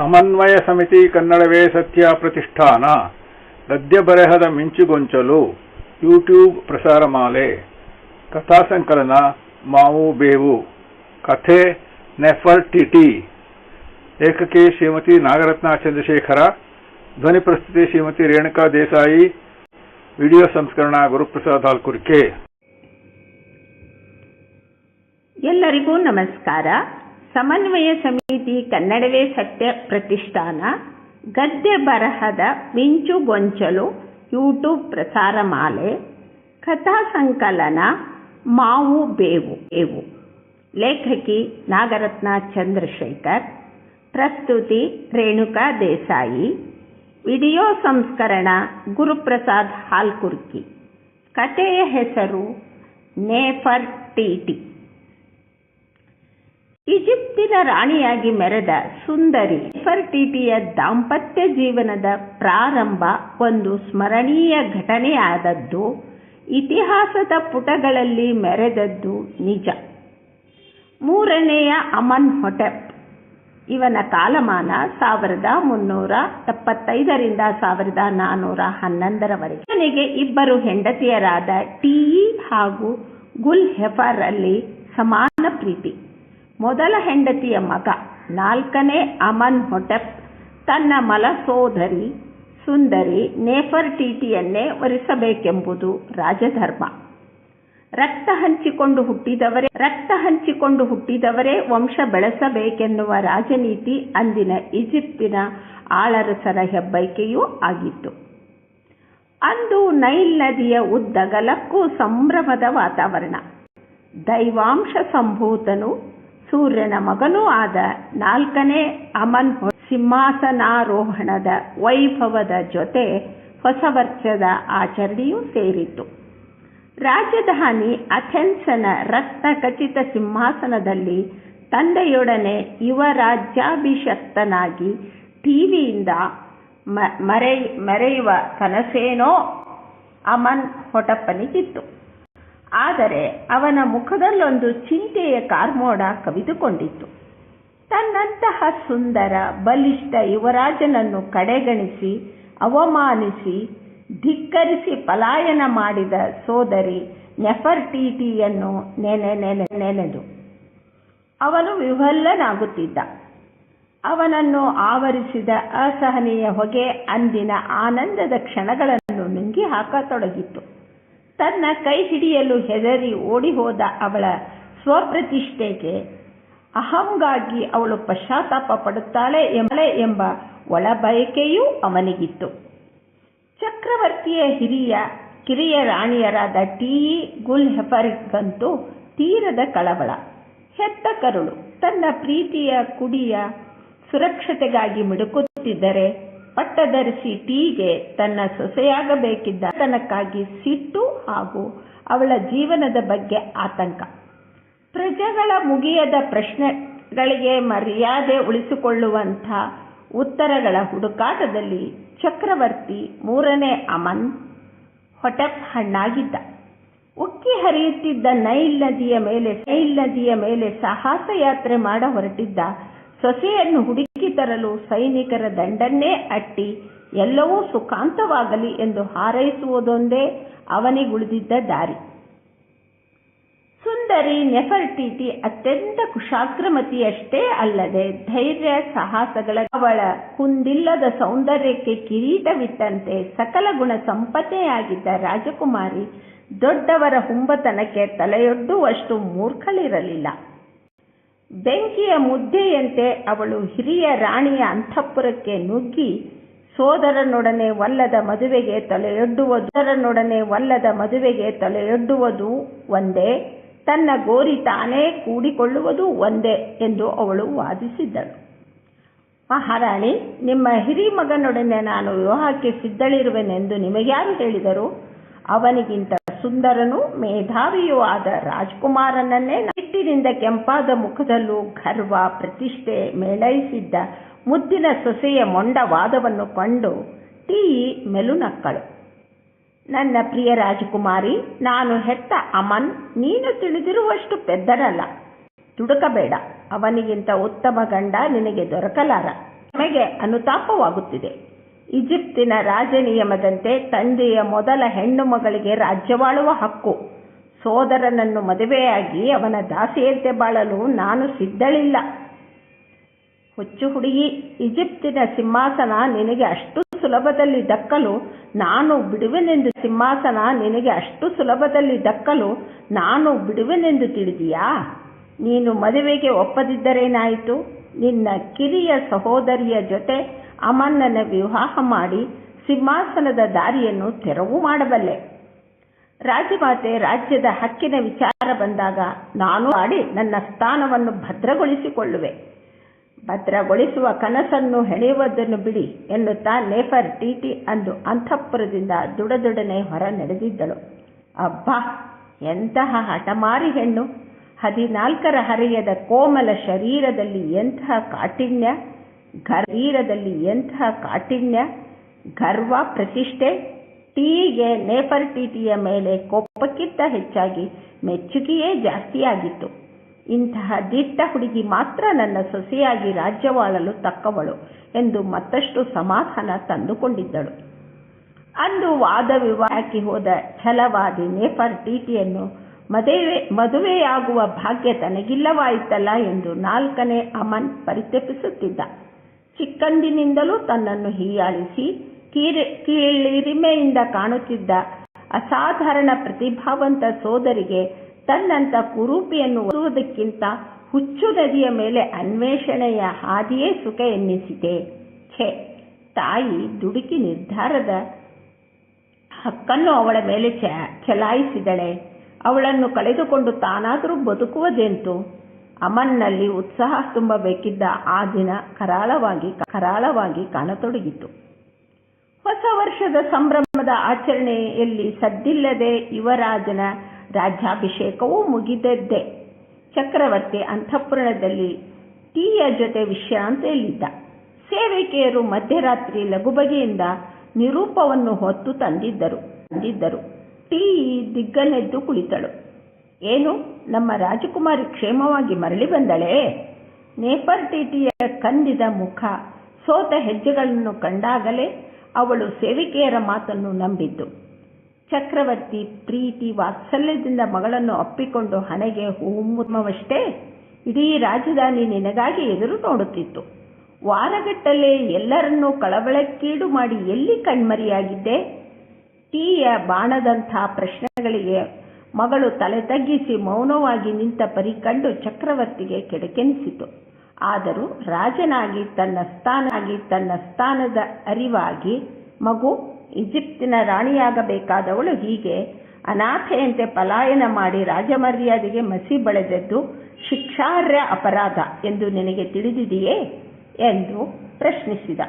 ಸಮನ್ವಯ ಸಮಿತಿ ಕನ್ನಡವೇ ಸತ್ಯ ಪ್ರತಿಷ್ಠಾನ. ಗದ್ಯ ಬರೆಹದ ಮಿಂಚುಗೊಂಚಲು ಯೂಟ್ಯೂಬ್ ಪ್ರಸಾರ ಮಾಲೆ ಕಥಾ ಸಂಕಲನ ಮಾವು ಬೇವು. ಕಥೆ ನೆಫರ್ ಟಿಟಿ ಲೇಖಕಿ ಶ್ರೀಮತಿ ನಾಗರತ್ನ ಚಂದ್ರಶೇಖರ. ಧ್ವನಿ ಪ್ರಸ್ತುತಿ ಶ್ರೀಮತಿ ರೇಣುಕಾ ದೇಸಾಯಿ. ವಿಡಿಯೋ ಸಂಸ್ಕರಣ ಗುರುಪ್ರಸಾದ್ ಹಾಲ್ಕುರ್ಕೆ. ಎಲ್ಲರಿಗೂ ನಮಸ್ಕಾರ. ಸಮನ್ವಯ ಸಮಿತಿ ಕನ್ನಡವೇ ಸತ್ಯ ಪ್ರತಿಷ್ಠಾನ, ಗದ್ಯ ಬರಹದ ಮಿಂಚು ಗೊಂಚಲು ಯೂಟ್ಯೂಬ್ ಪ್ರಸಾರ ಮಾಲೆ, ಕಥಾ ಸಂಕಲನ ಮಾವು ಬೇವು ಬೇವು. ಲೇಖಕಿ ನಾಗರತ್ನ ಚಂದ್ರಶೇಖರ್, ಪ್ರಸ್ತುತಿ ರೇಣುಕಾ ದೇಸಾಯಿ, ವಿಡಿಯೋ ಸಂಸ್ಕರಣ ಗುರುಪ್ರಸಾದ್ ಹಾಲ್ಕುರ್ಕಿ. ಕಥೆಯ ಹೆಸರು ನೇಫರ್ ಟಿಟಿ ಈಜಿಪ್ತಿನ ರಾಣಿಯಾಗಿ ಮೆರೆದ ಸುಂದರಿ ಫರ್ಟಿಟಿಯ ದಾಂಪತ್ಯ ಜೀವನದ ಪ್ರಾರಂಭ ಒಂದು ಸ್ಮರಣೀಯ ಘಟನೆಯಾದದ್ದು ಇತಿಹಾಸದ ಪುಟಗಳಲ್ಲಿ ಮೆರೆದದ್ದು ನಿಜ. ಮೂರನೆಯ ಅಮನ್ ಹೊಟೆಪ್, ಇವನ ಕಾಲಮಾನ ಸಾವಿರದ ಮುನ್ನೂರ ಎಪ್ಪತ್ತೈದರಿಂದ ಸಾವಿರದ ನಾನ್ನೂರ ಹನ್ನೊಂದರವರೆಗೆ. ಇವನಿಗೆ ಇಬ್ಬರು ಹೆಂಡತಿಯರಾದ ಟಿಇ ಹಾಗೂ ಗುಲ್ ಹೆಫರ್ ಅಲ್ಲಿ ಸಮಾನ ಪ್ರೀತಿ. ಮೊದಲ ಹೆಂಡತಿಯ ಮಗ, ನಾಲ್ಕನೇ ಅಮನ್ ಹೊಟೆಪ್, ತನ್ನ ಮಲ ಸೋದರಿ ಸುಂದರಿ ನೇಫರ್ಟಿಟಿಯನ್ನೇ ವರಿಸಬೇಕೆಂಬುದು ರಾಜಧರ್ಮ. ರಕ್ತ ಹಂಚಿಕೊಂಡು ಹುಟ್ಟಿದವರೇ, ರಕ್ತ ಹಂಚಿಕೊಂಡು ಹುಟ್ಟಿದವರೇ ವಂಶ ಬೆಳೆಸಬೇಕೆನ್ನುವ ರಾಜನೀತಿ ಅಂದಿನ ಈಜಿಪ್ತಿನ ಆಳರಸರ ಹೆಬ್ಬೈಕೆಯೂ ಆಗಿತ್ತು. ಅಂದು ನೈಲ್ ನದಿಯ ಉದ್ದಗಲಕ್ಕೂ ಸಂಭ್ರಮದ ವಾತಾವರಣ. ದೈವಾಂಶ ಸಂಭೂತನು ಸೂರ್ಯನ ಮಗನೂ ಆದ ನಾಲ್ಕನೇ ಅಮನ್ ಸಿಂಹಾಸನಾರೋಹಣದ ವೈಭವದ ಜೊತೆ ಹೊಸ ವರ್ಷದ ಆಚರಣೆಯೂ ಸೇರಿತು ರಾಜಧಾನಿ ಅಥೆನ್ಸನ ರಕ್ತ ಖಚಿತ ಸಿಂಹಾಸನದಲ್ಲಿ ತಂದೆಯೊಡನೆ ಯುವ ರಾಜ್ಯಾಭಿಷಕ್ತನಾಗಿ ಟಿವಿಯಿಂದ ಮರೆ ಮರೆಯುವ ಕನಸೇನೋ ಅಮನ್ ಹೊಟಪ್ಪನಿಗಿತ್ತು. ಆದರೆ ಅವನ ಮುಖದಲ್ಲೊಂದು ಚಿಂತೆಯ ಕಾರ್ಮೋಡ ಕವಿದುಕೊಂಡಿತ್ತು. ತನ್ನಂತಹ ಸುಂದರ, ಬಲಿಷ್ಠ ಯುವರಾಜನನ್ನು ಕಡೆಗಣಿಸಿ, ಅವಮಾನಿಸಿ, ಧಿಕ್ಕರಿಸಿ ಪಲಾಯನ ಮಾಡಿದ ಸೋದರಿ ನೆಫರ್ಟಿಟಿಯನ್ನು ನೆನೆ ನೆನೆ ನೆನೆದು. ಅವನು ವಿಫಲ್ಲನಾಗುತ್ತಿದ್ದ ಅವನನ್ನು ಆವರಿಸಿದ ಅಸಹನೀಯ ಹೊಗೆ ಅಂದಿನ ಆನಂದದ ಕ್ಷಣಗಳನ್ನು ನುಂಗಿ ಹಾಕತೊಡಗಿತ್ತು. ತನ್ನ ಕೈ ಹಿಡಿಯಲು ಹೆದರಿ ಓಡಿ ಹೋದ ಅವಳ ಸ್ವಪ್ರತಿಷ್ಠೆಗೆ, ಅಹಂಗಾಗಿ ಅವಳು ಪಶ್ಚಾತ್ತಾಪ ಪಡುತ್ತಾಳೆ ಎಂಬಳೆ ಎಂಬ ಒಳಬಯಕೆಯೂ ಅವನಿಗಿತ್ತು. ಚಕ್ರವರ್ತಿಯ ಹಿರಿಯ ಕಿರಿಯ ರಾಣಿಯರಾದ ಟಿ. ಗುಲ್ ಹೆಫರ್ಗಂತೂ ತೀರದ ಕಳವಳ. ಹೆತ್ತ ಕರುಳು ತನ್ನ ಪ್ರೀತಿಯ ಕುಡಿಯ ಸುರಕ್ಷತೆಗಾಗಿ ಮಿಡುಕುತ್ತಿದ್ದರೆ ಪಟ್ಟಧರಿಸಿ ಟೀಗೆ ತನ್ನ ಸೊಸೆಯಾಗಬೇಕಿದ್ದ ತನಕ್ಕಾಗಿ ಸಿಟ್ಟು ಹಾಗೂ ಅವಳ ಜೀವನದ ಬಗ್ಗೆ ಆತಂಕ. ಪ್ರಜೆಗಳ ಮುಗಿಯದ ಪ್ರಶ್ನೆಗಳಿಗೆ ಮರ್ಯಾದೆ ಉಳಿಸಿಕೊಳ್ಳುವಂಥ ಉತ್ತರಗಳ ಹುಡುಕಾಟದಲ್ಲಿ ಚಕ್ರವರ್ತಿ ಮೂರನೇ ಅಮನ್ ಹೊಟೆಪ್ ಹಣ್ಣಾಗಿದ್ದ. ಉಕ್ಕಿ ಹರಿಯುತ್ತಿದ್ದ ನೈಲ್ ನದಿಯ ಮೇಲೆ, ನೈಲ್ ನದಿಯ ಮೇಲೆ ಸಾಹಸ ಯಾತ್ರೆ ಮಾಡ ಹೊರಟಿದ್ದ ಸೊಸೆಯನ್ನು ಹುಡುಕಿ ತರಲು ಸೈನಿಕರ ದಂಡನ್ನೇ ಅಟ್ಟಿ ಎಲ್ಲವೂ ಸುಖಾಂತವಾಗಲಿ ಎಂದು ಹಾರೈಸುವುದೊಂದೇ ಅವನಿಗುಳಿದಿದ್ದ ದಾರಿ. ಸುಂದರಿ ನೆಫರ್ಟಿಟಿ ಅತ್ಯಂತ ಕುಶಾಗ್ರಮತಿಯಷ್ಟೇ ಅಲ್ಲದೆ ಧೈರ್ಯ ಸಾಹಸಗಳ ಅವಳ ಕುಂದಿಲ್ಲದ ಸೌಂದರ್ಯಕ್ಕೆ ಕಿರೀಟವಿಟ್ಟಂತೆ ಸಕಲ ಗುಣ ಸಂಪತ್ತೆಯಾಗಿದ್ದ ರಾಜಕುಮಾರಿ ದೊಡ್ಡವರ ಹುಂಬತನಕ್ಕೆ ತಲೆಯೊಡ್ಡುವಷ್ಟು ಮೂರ್ಖಳಿರಲಿಲ್ಲ. ಬೆಂಕಿಯ ಮುದ್ದೆಯಂತೆ ಅವಳು ಹಿರಿಯ ರಾಣಿಯ ಅಂತಃಪುರಕ್ಕೆ ನುಗ್ಗಿ, ಸೋದರನೊಡನೆ ವಲ್ಲದ ಮದುವೆಗೆ ತಲೆಯೊಡ್ಡುವುದು ಸೋದರನೊಡನೆ ವಲ್ಲದ ಮದುವೆಗೆ ತಲೆಯೊಡ್ಡುವುದು ಒಂದೇ, ತನ್ನ ಗೋರಿ ತಾನೇ ಕೂಡಿಕೊಳ್ಳುವುದು ಒಂದೇ ಎಂದು ಅವಳು ವಾದಿಸಿದ್ದಳು. ಮಹಾರಾಣಿ, ನಿಮ್ಮ ಹಿರಿ ಮಗನೊಡನೆ ನಾನು ವಿವಾಹಕ್ಕೆ ಸಿದ್ಧಳಿರುವೆನೆಂದು ನಿಮಗ್ಯಾರು ಹೇಳಿದರು? ಅವನಿಗಿಂತ ಸುಂದರನೂ ಮೇಧಾವಿಯೂ ಆದ ರಾಜ್ಕುಮಾರನನ್ನೇ ಸಿಟ್ಟಿನಿಂದ ಕೆಂಪಾದ ಮುಖದಲ್ಲೂ ಗರ್ವ, ಪ್ರತಿಷ್ಠೆ ಮೇಳೈಸಿದ್ದ ಮುದ್ದಿನ ಸೊಸೆಯ ಮೊಂಡ ವಾದವನ್ನು ಕಂಡು ಟೀ ಮೆಲುನಕ್ಕಳು. ನನ್ನ ಪ್ರಿಯ ರಾಜಕುಮಾರಿ, ನಾನು ಹೆತ್ತ ಅಮನ್ ನೀನು ತಿಳಿದಿರುವಷ್ಟು ಪೆದ್ದರಲ್ಲ. ತುಡುಕಬೇಡ, ಅವನಿಗಿಂತ ಉತ್ತಮ ಗಂಡ ನಿನಗೆ ದೊರಕಲಾರ. ನಮಗೆ ಅನುತಾಪವಾಗುತ್ತಿದೆ. ಈಜಿಪ್ತಿನ ರಾಜ ನಿಯಮದಂತೆ ತಂದೆಯ ಮೊದಲ ಹೆಣ್ಣು ಮಗಳಿಗೆ ರಾಜ್ಯವಾಳುವ ಹಕ್ಕು. ಸೋದರನನ್ನು ಮದುವೆಯಾಗಿ ಅವನ ದಾಸಿಯಂತೆ ಬಾಳಲು ನಾನು ಸಿದ್ಧಳಿಲ್ಲ. ಹುಚ್ಚು ಹುಡುಗಿ, ಈಜಿಪ್ತಿನ ಸಿಂಹಾಸನ ನಿನಗೆ ಅಷ್ಟು ಸುಲಭದಲ್ಲಿ ದಕ್ಕಲು, ನಾನು ಬಿಡುವೆನೆಂದು ಸಿಂಹಾಸನ ನಿನಗೆ ಅಷ್ಟು ಸುಲಭದಲ್ಲಿ ದಕ್ಕಲು, ನಾನು ಬಿಡುವೆನೆಂದು ತಿಳಿದೀಯಾ? ನೀನು ಮದುವೆಗೆ ಒಪ್ಪದಿದ್ದರೇನಾಯಿತು? ನಿನ್ನ ಕಿರಿಯ ಸಹೋದರಿಯ ಜೊತೆ ಅಮನ್ನನ ವಿವಾಹ ಮಾಡಿ ಸಿಂಹಾಸನದ ದಾರಿಯನ್ನು ತೆರವು ಮಾಡಬಲ್ಲೆ. ರಾಜಮಾತೆ ರಾಜ್ಯದ ಹಕ್ಕಿನ ವಿಚಾರ ಬಂದಾಗ ನಾನು ಆಡಿ ನನ್ನ ಸ್ಥಾನವನ್ನು ಭದ್ರಗೊಳಿಸಿಕೊಳ್ಳುವೆ. ಭದ್ರಗೊಳಿಸುವ ಕನಸನ್ನು ಹೆಣೆಯುವುದನ್ನು ಬಿಡಿ ಎನ್ನುತ್ತಾ ನೇಫರ್ ಟಿಟಿ ಅಂದು ಅಂತಃಪುರದಿಂದ ದುಡದುಡನೆ ಹೊರ ನಡೆದಿದ್ದಳು. ಅಬ್ಬಾ, ಎಂತಹ ಹಠಮಾರಿ ಹೆಣ್ಣು. ಹದಿನಾಲ್ಕರ ಹರೆಯದ ಕೋಮಲ ಶರೀರದಲ್ಲಿ ಎಂತಹ ಕಾಠಿಣ್ಯ. ಗರೀರದಲ್ಲಿ ಎಂತಹ ಕಾಠಿಣ್ಯ, ಗರ್ವ, ಪ್ರತಿಷ್ಠೆ, ಟೀಗೆ ನೇಫರ್ ಟಿಟಿಯ ಮೇಲೆ ಕೋಪಕ್ಕಿಂತ ಹೆಚ್ಚಾಗಿ ಮೆಚ್ಚುಗೆಯೇ ಜಾಸ್ತಿಯಾಗಿತ್ತು. ಇಂತಹ ದಿಟ್ಟ ಹುಡುಗಿ ಮಾತ್ರ ನನ್ನ ಸೊಸೆಯಾಗಿ ರಾಜ್ಯವಾಳಲು ತಕ್ಕವಳು ಎಂದು ಮತ್ತಷ್ಟು ಸಮಾಧಾನ ತಂದುಕೊಂಡಿದ್ದಳು. ಅಂದು ವಾದ ವಿವಾಹಕ್ಕೆ ಹೋದ ಛಲವಾದಿ ನೇಫರ್ ಟಿಟಿಯನ್ನು ಮದುವೆ, ಮದುವೆಯಾಗುವ ಭಾಗ್ಯ ತನಗಿಲ್ಲವಾಯಿತಲ್ಲ ಎಂದು ನಾಲ್ಕನೇ ಅಮನ್ ಪರಿತಪಿಸುತ್ತಿದ್ದ. ಚಿಕ್ಕಂದಿನಿಂದಲೂ ತನ್ನನ್ನು ಹೀಯಾಳಿಸಿ, ಕೀರೆ ಕೀಳಿರಿಮೆಯಿಂದ ಕಾಣುತ್ತಿದ್ದ ಅಸಾಧಾರಣ ಪ್ರತಿಭಾವಂತ ಸೋದರಿಗೆ ತನ್ನಂತ ಕುರೂಪಿಯನ್ನು ಓದುವುದಕ್ಕಿಂತ ಹುಚ್ಚು ನದಿಯ ಮೇಲೆ ಅನ್ವೇಷಣೆಯ ಹಾದಿಯೇ ಸುಖ ಎನ್ನಿಸಿದೆ. ಛೆ, ತಾಯಿ ದುಡುಕಿ ನಿರ್ಧಾರದ ಹಕ್ಕನ್ನು ಅವಳ ಮೇಲೆ ಚ, ಚಲಾಯಿಸಿದಳೆ. ಅವಳನ್ನು ಕಳೆದುಕೊಂಡು ತಾನಾದರೂ ಬದುಕುವುದೆಂತು? ಅಮನ್ನಲ್ಲಿ ಉತ್ಸಾಹ ತುಂಬಬೇಕಿದ್ದ ಆ ದಿನ ಕರಾಳವಾಗಿ ಕರಾಳವಾಗಿ ಕಾಣತೊಡಗಿತು. ಹೊಸ ವರ್ಷದ ಸಂಭ್ರಮದ ಆಚರಣೆಯಲ್ಲಿ ಸದ್ದಿಲ್ಲದೆ ಯುವರಾಜನ ರಾಜ್ಯಾಭಿಷೇಕವೂ ಮುಗಿದದ್ದೇ. ಚಕ್ರವರ್ತಿ ಅಂತಃಪುರಣದಲ್ಲಿ ಟೀಯ ಜೊತೆ ವಿಶ್ರಾಂತಿಯಲ್ಲಿದ್ದ. ಸೇವಿಕೆಯರು ಮಧ್ಯರಾತ್ರಿ ಲಘುಬಗೆಯಿಂದ ನಿರೂಪವನ್ನು ಹೊತ್ತು ತಂದಿದ್ದರು ತಂದಿದ್ದರು. ಟೀ ದಿಗ್ಗನೆದ್ದು ಕುಳಿತಳು. ಏನು? ನಮ್ಮ ರಾಜಕುಮಾರಿ ಕ್ಷೇಮವಾಗಿ ಮರಳಿ ಬಂದಳೇ? ನೇಪರ್ ಟಿಟಿಯ ಕಂದಿದ ಮುಖ, ಸೋತ ಹೆಜ್ಜೆಗಳನ್ನು ಕಂಡಾಗಲೇ ಅವಳು ಸೇವಿಕೆಯರ ಮಾತನ್ನು ನಂಬಿದ್ದು. ಚಕ್ರವರ್ತಿ ಪ್ರೀತಿ ವಾತ್ಸಲ್ಯದಿಂದ ಮಗಳನ್ನು ಅಪ್ಪಿಕೊಂಡು ಹಣೆಗೆ ಹೂಮುಮವಷ್ಟೇ ಇಡೀ ರಾಜಧಾನಿ ನಿನಗಾಗಿ ಎದುರು ನೋಡುತ್ತಿತ್ತು. ವಾರಗಟ್ಟಲೆ ಎಲ್ಲರನ್ನೂ ಕಳವಳಕ್ಕೀಡು ಮಾಡಿ ಎಲ್ಲಿ ಕಣ್ಮರಿಯಾಗಿದ್ದೆ? ಟೀಯ ಬಾಣದಂಥ ಪ್ರಶ್ನೆಗಳಿಗೆ ಮಗಳು ತಲೆ ತಗ್ಗಿಸಿ ಮೌನವಾಗಿ ನಿಂತ ಪರಿ ಕಂಡು ಚಕ್ರವರ್ತಿಗೆ ಕೆಡಕೆನಿಸಿತು. ಆದರೂ ರಾಜನಾಗಿ ತನ್ನ ಸ್ಥಾನಾಗಿ ತನ್ನ ಸ್ಥಾನದ ಅರಿವಾಗಿ ಮಗು ಈಜಿಪ್ತಿನ ರಾಣಿಯಾಗಬೇಕಾದವಳು ಹೀಗೆ ಅನಾಥೆಯಂತೆ ಪಲಾಯನ ಮಾಡಿ ರಾಜಮರ್ಯಾದೆಗೆ ಮಸಿ ಬಳೆದದ್ದು ಶಿಕ್ಷಾರ್ಹ ಅಪರಾಧ ಎಂದು ನಿನಗೆ ತಿಳಿದಿದೆಯೇ ಎಂದು ಪ್ರಶ್ನಿಸಿದ.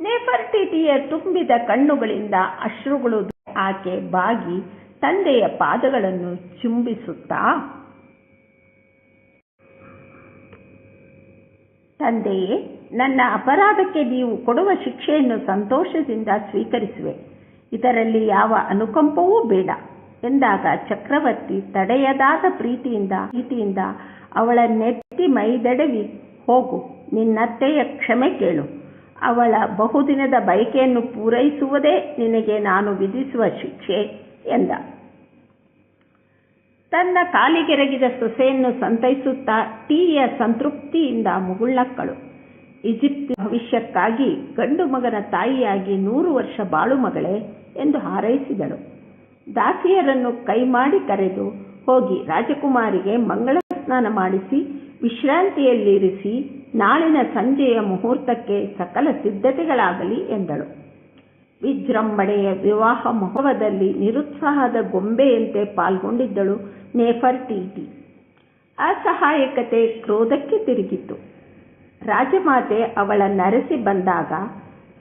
ನೇಫರ್ಟಿಟಿಯ ತುಂಬಿದ ಕಣ್ಣುಗಳಿಂದ ಅಶ್ರುಗಳು ಆಕೆ ಬಾಗಿ ತಂದೆಯ ಪಾದಗಳನ್ನು ಚುಂಬಿಸುತ್ತಾ ತಂದೆಯೇ, ನನ್ನ ಅಪರಾಧಕ್ಕೆ ನೀವು ಕೊಡುವ ಶಿಕ್ಷೆಯನ್ನು ಸಂತೋಷದಿಂದ ಸ್ವೀಕರಿಸುವೆ. ಇದರಲ್ಲಿ ಯಾವ ಅನುಕಂಪವೂ ಬೇಡ ಎಂದಾಗ ಚಕ್ರವರ್ತಿ ತಡೆಯದಾದ ಪ್ರೀತಿಯಿಂದ ಪ್ರೀತಿಯಿಂದ ಅವಳ ನೆತ್ತಿ ಮೈದಡವಿ, ಹೋಗು, ನಿನ್ನತ್ತೆಯ ಕ್ಷಮೆ ಕೇಳು. ಅವಳ ಬಹುದಿನದ ಬಯಕೆಯನ್ನು ಪೂರೈಸುವುದೇ ನಿನಗೆ ನಾನು ವಿಧಿಸುವ ಶಿಕ್ಷೆ. ಎಂದ. ತನ್ನ ಕಾಲಿಗೆರಗಿದ ಸೊಸೆಯನ್ನು ಸಂತೈಸುತ್ತಾ ಟೀಯ ಸಂತೃಪ್ತಿಯಿಂದ ಮುಗುಳ್ನಕ್ಕಳು ಈಜಿಪ್ಟ್ ಭವಿಷ್ಯಕ್ಕಾಗಿ ಗಂಡು ಮಗನ ತಾಯಿಯಾಗಿ ನೂರು ವರ್ಷ ಬಾಳು ಮಗಳೇ ಎಂದು ಹಾರೈಸಿದಳು. ದಾಸಿಯರನ್ನು ಕೈ ಮಾಡಿ ಕರೆದು ಹೋಗಿ ರಾಜಕುಮಾರಿಗೆ ಮಂಗಳ ಸ್ನಾನ ಮಾಡಿಸಿ ವಿಶ್ರಾಂತಿಯಲ್ಲಿರಿಸಿ ನಾಳಿನ ಸಂಜೆಯ ಮುಹೂರ್ತಕ್ಕೆ ಸಕಲ ಸಿದ್ಧತೆಗಳಾಗಲಿ ಎಂದಳು. ವಿಜೃಂಭಣೆಯ ವಿವಾಹ ಮಹೋತ್ಸವದಲ್ಲಿ ನಿರುತ್ಸಾಹದ ಗೊಂಬೆಯಂತೆ ಪಾಲ್ಗೊಂಡಿದ್ದಳು ನೇಫರ್ ಟಿಟಿ. ಅಸಹಾಯಕತೆ ಕ್ರೋಧಕ್ಕೆ ತಿರುಗಿತು ರಾಜಮಾತೆ ಅವಳ ನರಸಿ ಬಂದಾಗ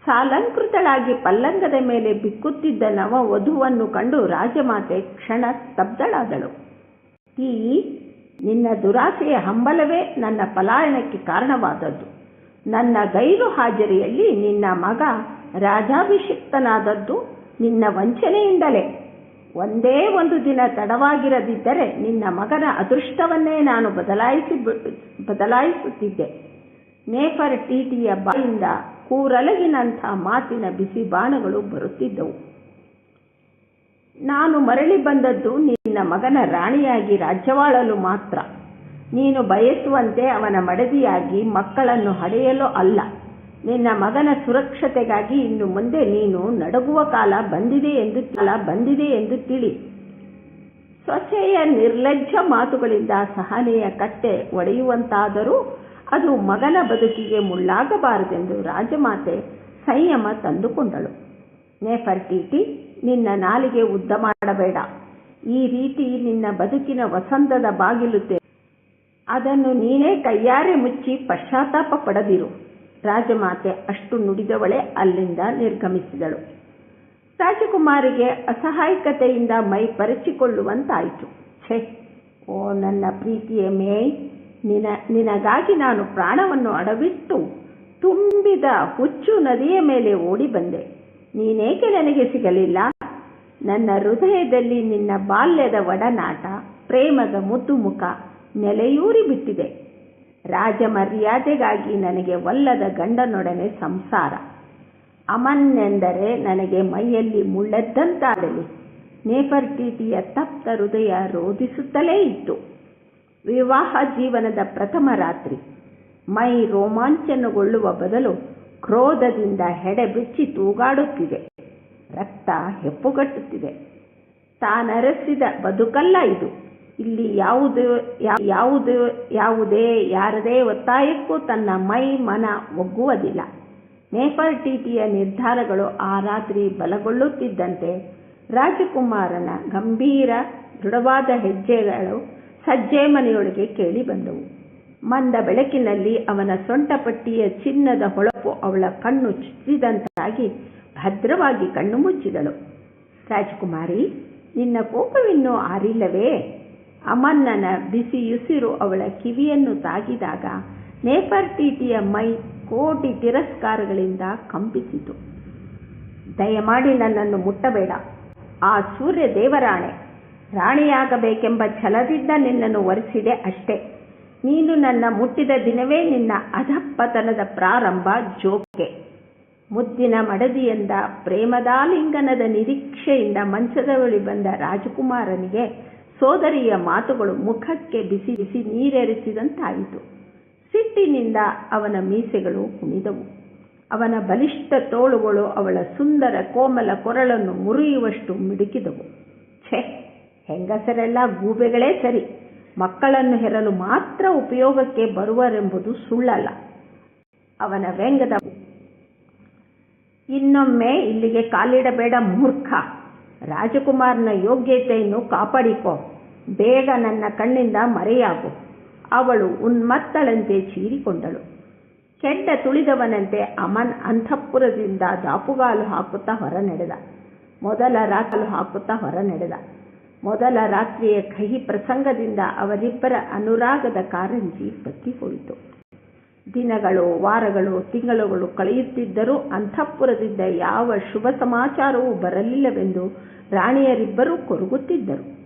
ಸಾಲಂಕೃತಳಾಗಿ ಪಲ್ಲಂಗದ ಮೇಲೆ ಬಿಕ್ಕುತ್ತಿದ್ದ ನವ ವಧುವನ್ನು ಕಂಡು ರಾಜಮಾತೆ ಕ್ಷಣ ಸ್ತಬ್ಧಳಾದಳು. ಈ ನಿನ್ನ ದುರಾಸೆಯ ಹಂಬಲವೇ ನನ್ನ ಪಲಾಯನಕ್ಕೆ ಕಾರಣವಾದದ್ದು. ನನ್ನ ಗೈರು ಹಾಜರಿಯಲ್ಲಿ ನಿನ್ನ ಮಗ ರಾಜಾಭಿಷಿಕ್ತನಾದದ್ದು ನಿನ್ನ ವಂಚನೆಯಿಂದಲೇ. ಒಂದೇ ಒಂದು ದಿನ ತಡವಾಗಿರದಿದ್ದರೆ ನಿನ್ನ ಮಗನ ಅದೃಷ್ಟವನ್ನೇ ನಾನು ಬದಲಾಯಿಸಿ ಬದಲಾಯಿಸುತ್ತಿದ್ದೆ. ನೇಫರ್ ಟಿಟಿಯ ಬಾಯಿಂದ ಕೂರಲಗಿನಂಥ ಮಾತಿನ ಬಿಸಿ ಬಾಣಗಳು ಬರುತ್ತಿದ್ದವು. ನಾನು ಮರಳಿ ಬಂದದ್ದು ನಿನ್ನ ಮಗನ ರಾಣಿಯಾಗಿ ರಾಜ್ಯವಾಳಲು ಮಾತ್ರ. ನೀನು ಬಯಸುವಂತೆ ಅವನ ಮಡದಿಯಾಗಿ ಮಕ್ಕಳನ್ನು ಹಡೆಯಲು ಅಲ್ಲ. ನಿನ್ನ ಮಗನ ಸುರಕ್ಷತೆಗಾಗಿ ಇನ್ನು ಮುಂದೆ ನೀನು ನಡಗುವ ಕಾಲ ಬಂದಿದೆ ಎಂದು ಕಾಲ ಬಂದಿದೆ ಎಂದು ತಿಳಿ. ಸೊಸೆಯ ನಿರ್ಲಜ್ಜ ಮಾತುಗಳಿಂದ ಸಹನೆಯ ಕಟ್ಟೆ ಒಡೆಯುವಂತಾದರೂ ಅದು ಮಗನ ಬದುಕಿಗೆ ಮುಳ್ಳಾಗಬಾರದೆಂದು ರಾಜಮಾತೆ ಸಂಯಮ ತಂದುಕೊಂಡಳು. ನೇಫರ್ಟಿಟಿ ನಿನ್ನ ನಾಲಿಗೆ ಉದ್ದ ಮಾಡಬೇಡ. ಈ ರೀತಿ ನಿನ್ನ ಬದುಕಿನ ವಸಂತದ ಬಾಗಿಲು ಅದನ್ನು ನೀನೇ ಕೈಯಾರೆ ಮುಚ್ಚಿ ಪಶ್ಚಾತ್ತಾಪ ಪಡದಿರು. ರಾಜಮಾತೆ ಅಷ್ಟು ನುಡಿದವಳೆ ಅಲ್ಲಿಂದ ನಿರ್ಗಮಿಸಿದಳು. ರಾಜಕುಮಾರಿಗೆ ಅಸಹಾಯಕತೆಯಿಂದ ಮೈ ಪರಚಿಕೊಳ್ಳುವಂತಾಯಿತು. ಛೇ, ಓ ನನ್ನ ಪ್ರೀತಿಯ ಮೇಯ್, ನಿನ, ನಿನಗಾಗಿ ನಾನು ಪ್ರಾಣವನ್ನು ಅಡವಿಟ್ಟು ತುಂಬಿದ ಹುಚ್ಚು ನದಿಯ ಮೇಲೆ ಓಡಿ ಬಂದೆ. ನೀನೇಕೆ ನನಗೆ ಸಿಗಲಿಲ್ಲ? ನನ್ನ ಹೃದಯದಲ್ಲಿ ನಿನ್ನ ಬಾಲ್ಯದ ಒಡನಾಟ, ಪ್ರೇಮದ ಮುದ್ದು ಮುಖ ನೆಲೆಯೂರಿ ಬಿಟ್ಟಿದೆ. ರಾಜ ಮರ್ಯಾದೆಗಾಗಿ ನನಗೆ ಒಲ್ಲದ ಗಂಡನೊಡನೆ ಸಂಸಾರ. ಅಮನ್ನೆಂದರೆ ನನಗೆ ಮೈಯಲ್ಲಿ ಮುಳ್ಳೆದ್ದಂತಾಗಲಿ. ನೇಫರ್ಟಿಟಿಯ ತಪ್ತ ಹೃದಯ ರೋಧಿಸುತ್ತಲೇ ಇತ್ತು. ವಿವಾಹ ಜೀವನದ ಪ್ರಥಮ ರಾತ್ರಿ. ಮೈ ರೋಮಾಂಚನಗೊಳ್ಳುವ ಬದಲು ಕ್ರೋಧದಿಂದ ಹೆಡೆ ಬಿಚ್ಚಿ ತೂಗಾಡುತ್ತಿದೆ. ರಕ್ತ ಹೆಪ್ಪುಗಟ್ಟುತ್ತಿದೆ. ತಾನರಸಿದ ಬದುಕಲ್ಲ ಇದು. ಇಲ್ಲಿ ಯಾವುದು ಯಾವುದು, ಯಾವುದೇ, ಯಾರದೇ ಒತ್ತಾಯಕ್ಕೂ ತನ್ನ ಮೈ, ಮನ ಒಗ್ಗುವುದಿಲ್ಲ. ನೇಫರ್ಟಿಟಿಯ ನಿರ್ಧಾರಗಳು ಆ ರಾತ್ರಿ ಬಲಗೊಳ್ಳುತ್ತಿದ್ದಂತೆ ರಾಜಕುಮಾರನ ಗಂಭೀರ, ದೃಢವಾದ ಹೆಜ್ಜೆಗಳು ಸಜ್ಜೆ ಮನೆಯೊಳಗೆ ಕೇಳಿ ಬಂದವು. ಮಂದ ಬೆಳಕಿನಲ್ಲಿ ಅವನ ಸೊಂಟಪಟ್ಟಿಯ ಚಿನ್ನದ ಹೊಳಪು ಅವಳ ಕಣ್ಣು ಚುಚ್ಚಿದಂತಾಗಿ ಭದ್ರವಾಗಿ ಕಣ್ಣು ಮುಚ್ಚಿದಳು. ರಾಜಕುಮಾರಿ, ನಿನ್ನ ಕೋಪವಿನ್ನೂ ಆರಿಲ್ಲವೇ? ಅಮನ್ನನ ಬಿಸಿಯುಸಿರು ಅವಳ ಕಿವಿಯನ್ನು ತಾಗಿದಾಗ ನೇಫರ್ಟಿಟಿಯ ಮೈ ಕೋಟಿ ತಿರಸ್ಕಾರಗಳಿಂದ ಕಂಪಿಸಿತು. ದಯಮಾಡಿ ನನ್ನನ್ನು ಮುಟ್ಟಬೇಡ. ಆ ಸೂರ್ಯ ದೇವರಾಣೆ, ರಾಣಿಯಾಗಬೇಕೆಂಬ ಛಲದಿಂದ ನಿನ್ನನ್ನು ಒರೆಸಿದೆ ಅಷ್ಟೇ. ನೀನು ನನ್ನ ಮುಟ್ಟಿದ ದಿನವೇ ನಿನ್ನ ಅಧಪ್ಪತನದ ಪ್ರಾರಂಭ ಜೋಕೆ. ಮುದ್ದಿನ ಮಡದಿಯಿಂದ ಪ್ರೇಮದಾಲಿಂಗನದ ನಿರೀಕ್ಷೆಯಿಂದ ಮಂಚದ ಬಳಿ ಬಂದ ರಾಜಕುಮಾರನಿಗೆ ಸೋದರಿಯ ಮಾತುಗಳು ಮುಖಕ್ಕೆ ಬಿಸಿ ಬಿಸಿ ನೀರೆರೆಸಿದಂತಾಯಿತು. ಸಿಟ್ಟಿನಿಂದ ಅವನ ಮೀಸೆಗಳು ಕುಣಿದವು. ಅವನ ಬಲಿಷ್ಠ ತೋಳುಗಳು ಅವಳ ಸುಂದರ ಕೋಮಲ ಕೊರಳನ್ನು ಮುರಿಯುವಷ್ಟು ಮಿಡುಕಿದವು. ಛೆ, ಹೆಂಗಸರೆಲ್ಲ ಗೂಬೆಗಳೇ ಸರಿ. ಮಕ್ಕಳನ್ನು ಹೆರಲು ಮಾತ್ರ ಉಪಯೋಗಕ್ಕೆ ಬರುವರೆಂಬುದು ಸುಳ್ಳಲ್ಲ. ಅವನ ವ್ಯಂಗದ ಇನ್ನೊಮ್ಮೆ ಇಲ್ಲಿಗೆ ಕಾಲಿಡಬೇಡ ಮೂರ್ಖ. ರಾಜಕುಮಾರನ ಯೋಗ್ಯತೆಯನ್ನು ಕಾಪಾಡಿಕೋ. ಬೇಗ ನನ್ನ ಕಣ್ಣಿಂದ ಮರೆಯಾಗು. ಅವಳು ಉನ್ಮತ್ತಳಂತೆ ಚೀರಿಕೊಂಡಳು. ಕೆಂಡ ತುಳಿದವನಂತೆ ಅಮನ್ ಅಂತಃಪುರದಿಂದ ದಾಪುಗಾಲು ಹಾಕುತ್ತಾ ಹೊರ ನಡೆದ ಮೊದಲ ರಾಕಲು ಹಾಕುತ್ತಾ ಹೊರ ನಡೆದ ಮೊದಲ ರಾತ್ರಿಯ ಕಹಿ ಪ್ರಸಂಗದಿಂದ ಅವರಿಬ್ಬರ ಅನುರಾಗದ ಕಾರಂಜಿ ಬತ್ತಿ ಹೋಯಿತು ದಿನಗಳು, ವಾರಗಳು, ತಿಂಗಳುಗಳು ಕಳೆಯುತ್ತಿದ್ದರೂ ಅಂತಃಪುರದಿಂದ ಯಾವ ಶುಭ ಸಮಾಚಾರವೂ ಬರಲಿಲ್ಲವೆಂದು ರಾಣಿಯರಿಬ್ಬರೂ ಕೊರಗುತ್ತಿದ್ದರು.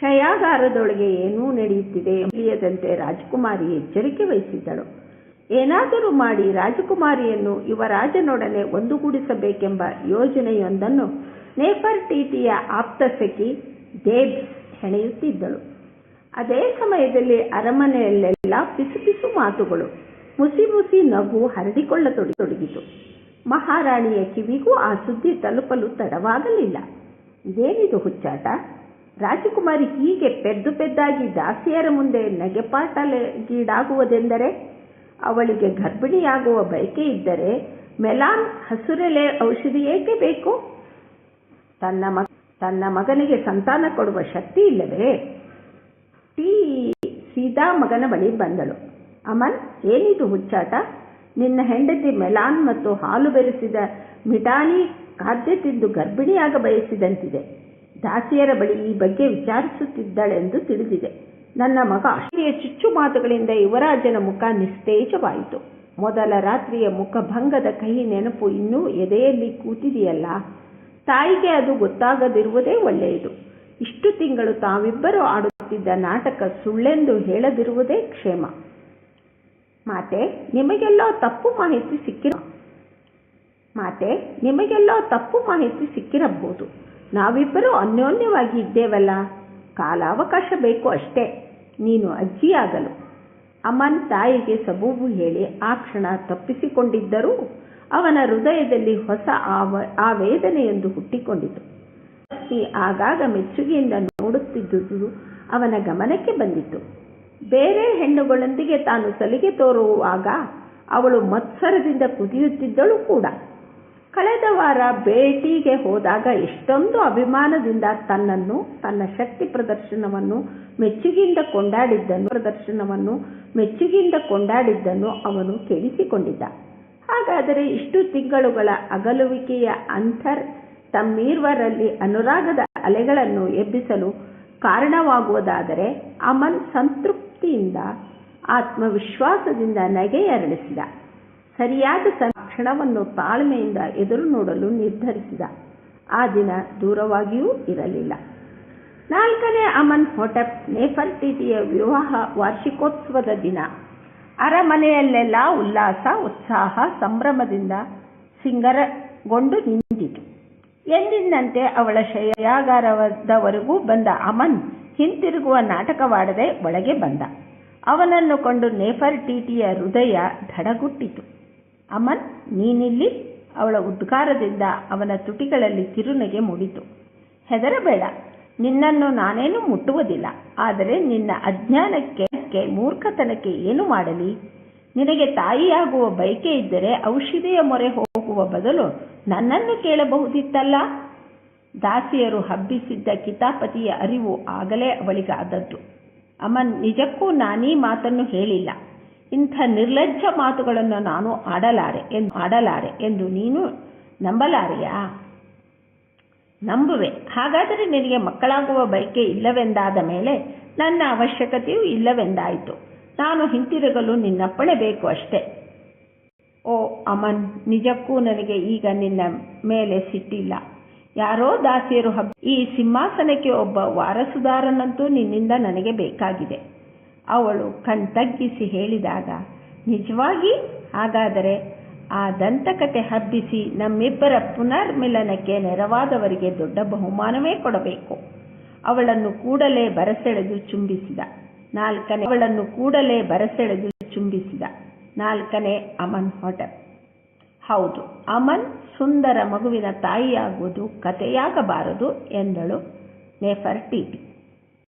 ಶಯಾಗಾರದೊಳಗೆ ಏನೂ ನಡೆಯುತ್ತಿದೆ ತಿಳಿಯದಂತೆ ರಾಜಕುಮಾರಿ ಎಚ್ಚರಿಕೆ ವಹಿಸಿದ್ದಳು. ಏನಾದರೂ ಮಾಡಿ ರಾಜಕುಮಾರಿಯನ್ನು ಯುವರಾಜನೊಡನೆ ಒಂದುಗೂಡಿಸಬೇಕೆಂಬ ಯೋಜನೆಯೊಂದನ್ನು ನೇಪರ್ ನೇಫರ್ಟೀಟಿಯ ಆಪ್ತಸಖಿ ದೇಬ್ಸ್ ಹೆಣೆಯುತ್ತಿದ್ದಳು. ಅದೇ ಸಮಯದಲ್ಲಿ ಅರಮನೆಯಲ್ಲೆಲ್ಲ ಪಿಸುಪಿಸು ಮಾತುಗಳು. ಮುಸಿ ಮುಸಿ ನಗು ಹರಡಿಕೊಳ್ಳತೊಡಗಿತು. ಮಹಾರಾಣಿಯ ಕಿವಿಗೂ ಆ ಸುದ್ದಿ ತಲುಪಲು ತಡವಾಗಲಿಲ್ಲ. ಇದೇನಿದು ಹುಚ್ಚಾಟ? ರಾಜಕುಮಾರಿ ಹೀಗೆ ಪೆದ್ದು ಪೆದ್ದಾಗಿ ದಾಸಿಯರ ಮುಂದೆ ನಗೆಪಾಟಲಗೀಡಾಗುವುದೆಂದರೆ? ಅವಳಿಗೆ ಗರ್ಭಿಣಿಯಾಗುವ ಬಯಕೆ ಇದ್ದರೆ ಮೆಲಾನ್ ಹಸುರೆಲೆ ಔಷಧಿ ಏಕೆ ಬೇಕು? ತನ್ನ ಮ, ತನ್ನ ಮಗನಿಗೆ ಸಂತಾನ ಕೊಡುವ ಶಕ್ತಿ ಇಲ್ಲವೇ? ಟೀ. ಸೀದಾ ಮಗನ ಬಳಿ ಬಂದಳು. ಅಮನ್, ಏನಿದು ಹುಚ್ಚಾಟ? ನಿನ್ನ ಹೆಂಡತಿ ಮೆಲಾನ್ ಮತ್ತು ಹಾಲು ಬೆರೆಸಿದ ಮಿಠಾನಿ ಖಾದ್ಯ ತಿಂದು ಗರ್ಭಿಣಿಯಾಗ ಬಯಸಿದಂತಿದೆ. ದಾಸಿಯರ ಬಳಿ ಈ ಬಗ್ಗೆ ವಿಚಾರಿಸುತ್ತಿದ್ದಳೆಂದು ತಿಳಿದಿದೆ. ನನ್ನ ಮಗ ಅಷ್ಟೇ ಚುಚ್ಚು ಮಾತುಗಳಿಂದ ಯುವರಾಜನ ಮುಖ ನಿಸ್ತೇಜವಾಯಿತು. ಮೊದಲ ರಾತ್ರಿಯ ಮುಖಭಂಗದ ಕಹಿ ನೆನಪು ಇನ್ನೂ ಎದೆಯಲ್ಲಿ ಕೂತಿದೆಯಲ್ಲ? ತಾಯಿಗೆ ಅದು ಗೊತ್ತಾಗದಿರುವುದೇ ಒಳ್ಳೆಯದು. ಇಷ್ಟು ತಿಂಗಳು ತಾವಿಬ್ಬರು ಆಡುತ್ತಿದ್ದ ನಾಟಕ ಸುಳ್ಳೆಂದು ಹೇಳದಿರುವುದೇ ಕ್ಷೇಮ. ಮಾತೆ, ನಿಮಗೆಲ್ಲೋ ತಪ್ಪು ಮಾಹಿತಿ ಸಿಕ್ಕಿರ ಮಾತೆ, ನಿಮಗೆಲ್ಲೋ ತಪ್ಪು ಮಾಹಿತಿ ಸಿಕ್ಕಿರಬಹುದು. ನಾವಿಬ್ಬರು ಅನ್ಯೋನ್ಯವಾಗಿ ಇದ್ದೇವಲ್ಲ. ಕಾಲಾವಕಾಶ ಬೇಕು ಅಷ್ಟೇ. ನೀನು ಅಜ್ಜಿಯಾಗಲು. ಅಮನ್ ತಾಯಿಗೆ ಸಬೂಬು ಹೇಳಿ ಆ ಕ್ಷಣ ತಪ್ಪಿಸಿಕೊಂಡಿದ್ದರೂ ಅವನ ಹೃದಯದಲ್ಲಿ ಹೊಸ ಆವ ಆವೇದನೆಯೊಂದು ಹುಟ್ಟಿಕೊಂಡಿತು. ಆಗಾಗ ಮೆಚ್ಚುಗೆಯಿಂದ ನೋಡುತ್ತಿದ್ದುದು ಅವನ ಗಮನಕ್ಕೆ ಬಂದಿತು ಬೇರೆ ಹೆಣ್ಣುಗಳೊಂದಿಗೆ ತಾನು ಸಲಿಗೆ ತೋರುವಾಗ ಅವಳು ಮತ್ಸರದಿಂದ ಕುದಿಯುತ್ತಿದ್ದಳು ಕೂಡ. ಕಳೆದ ವಾರ ಭೇಟಿಗೆ ಹೋದಾಗ ಎಷ್ಟೊಂದು ಅಭಿಮಾನದಿಂದ ತನ್ನನ್ನು, ತನ್ನ ಶಕ್ತಿ ಪ್ರದರ್ಶನವನ್ನು ಮೆಚ್ಚುಗೆಯಿಂದ ಕೊಂಡಾಡಿದ್ದನ್ನು ಪ್ರದರ್ಶನವನ್ನು ಮೆಚ್ಚುಗೆಯಿಂದ ಕೊಂಡಾಡಿದ್ದನ್ನು ಅವನು ಕೇಳಿಸಿಕೊಂಡಿದ್ದ. ಹಾಗಾದರೆ ಇಷ್ಟು ತಿಂಗಳುಗಳ ಅಗಲುವಿಕೆಯ ಅಂತರ್ ತಮ್ಮೀರ್ವರಲ್ಲಿ ಅನುರಾಗದ ಅಲೆಗಳನ್ನು ಎಬ್ಬಿಸಲು ಕಾರಣವಾಗುವುದಾದರೆ ಅಮನ್ ಸಂತೃಪ್ತಿಯಿಂದ ಆತ್ಮವಿಶ್ವಾಸದಿಂದ ನಗೆಯರಳಿಸಿದ ಸರಿಯಾದ ಕ್ಷಣವನ್ನು ತಾಳ್ಮೆಯಿಂದ ಎದುರು ನೋಡಲು ನಿರ್ಧರಿಸಿದ. ಆ ದಿನ ದೂರವಾಗಿಯೂ ಇರಲಿಲ್ಲ. ನಾಲ್ಕನೇ ಅಮನ್ ಹೊಟೆಪ್ ನೇಫರ್ಟಿಟಿಯ ವಿವಾಹ ವಾರ್ಷಿಕೋತ್ಸವದ ದಿನ. ಅರಮನೆಯಲ್ಲೆಲ್ಲ ಉಲ್ಲಾಸ, ಉತ್ಸಾಹ, ಸಂಭ್ರಮದಿಂದ ಸಿಂಗರಗೊಂಡು ನಿಂತಿತು. ಎಂದಿನಂತೆ ಅವಳ ಶಯಾಗಾರದವರೆಗೂ ಬಂದ ಅಮನ್ ಹಿಂತಿರುಗುವ ನಾಟಕವಾಡದೆ ಒಳಗೆ ಬಂದ. ಅವನನ್ನು ಕೊಂಡು ನೇಫರ್ ಟೀಟಿಯ ಹೃದಯ ಧಡಗುಟ್ಟಿತು. ಅಮನ್, ನೀನಿಲ್ಲಿ? ಅವಳ ಉದ್ಗಾರದಿಂದ ಅವನ ತುಟಿಗಳಲ್ಲಿ ತಿರುನಗೆ ಮೂಡಿತು. ಹೆದರಬೇಡ, ನಿನ್ನನ್ನು ನಾನೇನು ಮುಟ್ಟುವುದಿಲ್ಲ. ಆದರೆ ನಿನ್ನ ಅಜ್ಞಾನಕ್ಕೆ ಮೂರ್ಖತನಕ್ಕೆ ಏನು ಮಾಡಲಿ? ನಿನಗೆ ತಾಯಿಯಾಗುವ ಬಯಕೆ ಇದ್ದರೆ ಔಷಧಿಯ ಮೊರೆ ಹೋಗುವ ಬದಲು ನನ್ನನ್ನು ಕೇಳಬಹುದಿತ್ತಲ್ಲ? ದಾಸಿಯರು ಹಬ್ಬಿಸಿದ್ದ ಕಿತಾಪತಿಯ ಅರಿವು ಆಗಲೇ ಅವಳಿಗಾದದ್ದು. ಅಮನ್, ನಿಜಕ್ಕೂ ನಾನೀ ಮಾತನ್ನು ಹೇಳಿಲ್ಲ. ಇಂಥ ನಿರ್ಲಜ್ಜ ಮಾತುಗಳನ್ನು ನಾನು ಆಡಲಾರೆ ಎಂದು ಆಡಲಾರೆ ಎಂದು ನೀನು ನಂಬಲಾರೆಯಾ? ನಂಬುವೆ. ಹಾಗಾದರೆ ನಿನಗೆ ಮಕ್ಕಳಾಗುವ ಬಯಕೆ ಇಲ್ಲವೆಂದಾದ ಮೇಲೆ ನನ್ನ ಅವಶ್ಯಕತೆಯೂ ಇಲ್ಲವೆಂದಾಯಿತು. ನಾನು ಹಿಂತಿರುಗಲು ನಿನ್ನಪ್ಪಣೆ ಬೇಕು ಅಷ್ಟೇ. ಓ ಅಮನ್, ನಿಜಕ್ಕೂ ನನಗೆ ಈಗ ನಿನ್ನ ಮೇಲೆ ಸಿಟ್ಟಿಲ್ಲ. ಯಾರೋ ದಾಸಿಯರು ಹಬ್ಬ ಈ ಸಿಂಹಾಸನಕ್ಕೆ ಒಬ್ಬ ವಾರಸುದಾರನಂತೂ ನಿನ್ನಿಂದ ನನಗೆ ಬೇಕಾಗಿದೆ. ಅವಳು ಕಣ್ತಗ್ಗಿಸಿ ಹೇಳಿದಾಗ, ನಿಜವಾಗಿ? ಹಾಗಾದರೆ ಆ ದಂತಕತೆ ಹಬ್ಬಿಸಿ ನಮ್ಮಿಬ್ಬರ ಪುನರ್ಮಿಲನಕ್ಕೆ ನೆರವಾದವರಿಗೆ ದೊಡ್ಡ ಬಹುಮಾನವೇ ಕೊಡಬೇಕು. ಅವಳನ್ನು ಕೂಡಲೇ ಬರಸೆಳೆದು ಚುಂಬಿಸಿದ. ನಾಲ್ಕನೇ ಅವಳನ್ನು ಕೂಡಲೇ ಬರಸೆಳೆದು ಚುಂಬಿಸಿದ. ನಾಲ್ಕನೇ ಅಮನ್ ಹೊಟೆಪ್ ಹೌದು ಅಮನ್ ಸುಂದರ ಮಗುವಿನ ತಾಯಿಯಾಗುವುದು ಕತೆಯಾಗಬಾರದು ಎಂದಳು ನೆಫರ್ಟಿಟಿ